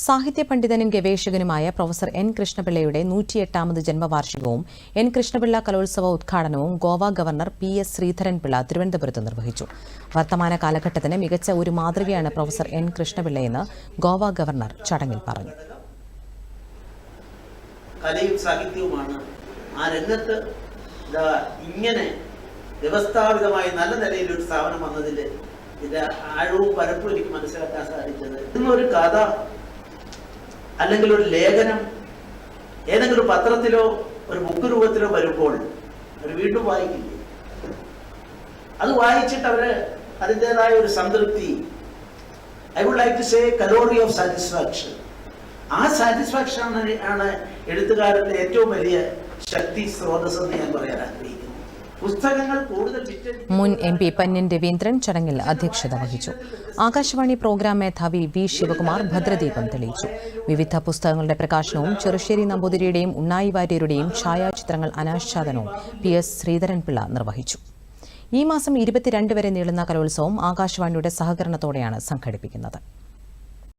സാഹിത്യ പണ്ഡിതനും ഗവേഷകനുമായ പ്രൊഫസർ എൻ കൃഷ്ണപിള്ളയുടെ നൂറ്റിയെട്ടാമത് ജന്മവാർഷികവും എൻ കൃഷ്ണപിള്ള കലോത്സവ ഉദ്ഘാടനവും Goa governor P S Sreedharan Pillai തിരുവനന്തപുരത്ത് നിർവഹിച്ചു. വർത്തമാന കാലഘട്ടത്തിന് മികച്ച ഒരു മാതൃകയാണ് പ്രൊഫസർ എൻ കൃഷ്ണപിള്ളയെന്ന് ഗോവ ഗവർണർ ചടങ്ങിൽ പറഞ്ഞു. കലയും സാഹിത്യവുമാണ്. ആ രംഗത്ത് ഇങ്ങനെ വ്യവസ്ഥാപിതമായി നല്ല നിലയിൽ ഒരു സ്ഥാപനം വന്നതിൽ ഇത് ആഴവും പരപ്പും എനിക്ക് മനസ്സിലാക്കാൻ സാധിച്ചത്. ഇന്നൊരു കഥ അല്ലെങ്കിൽ ഒരു ലേഖനം ഏതെങ്കിലും പത്രത്തിലോ ഒരു ബുക്ക് രൂപത്തിലോ വരുമ്പോൾ അവർ വീണ്ടും വായിക്കില്ലേ? അത് വായിച്ചിട്ട് അവർ അതിന്റെതായ ഒരു സംതൃപ്തി. I would like to say calorie of satisfaction ആ സാറ്റിസ്ഫാക്ഷൻ ആണ് എഴുത്തുകാരന്റെ ഏറ്റവും വലിയ ശക്തി സ്രോതസ് എന്ന് ഞാൻ പറയാൻ ആഗ്രഹിക്കുന്നു. മുൻ എം പി പന്യൻ രവീന്ദ്രൻ ചടങ്ങിൽ അധ്യക്ഷത വഹിച്ചു. ആകാശവാണി പ്രോഗ്രാം മേധാവി വി ശിവകുമാർ ഭദ്രദീപം തെളിയിച്ചു. വിവിധ പുസ്തകങ്ങളുടെ പ്രകാശനവും ചെറുശ്ശേരി നമ്പൂതിരിയുടെയും ഉണ്ണായി വാര്യരുടെയും ഛായാചിത്രങ്ങൾ അനാച്ഛാദനവും പി എസ് ശ്രീധരൻപിള്ള നിർവഹിച്ചു. ഈ മാസം ഇരുപത്തിരണ്ട് വരെ നീളുന്ന കലോത്സവം ആകാശവാണിയുടെ സഹകരണത്തോടെയാണ് സംഘടിപ്പിക്കുന്നത്.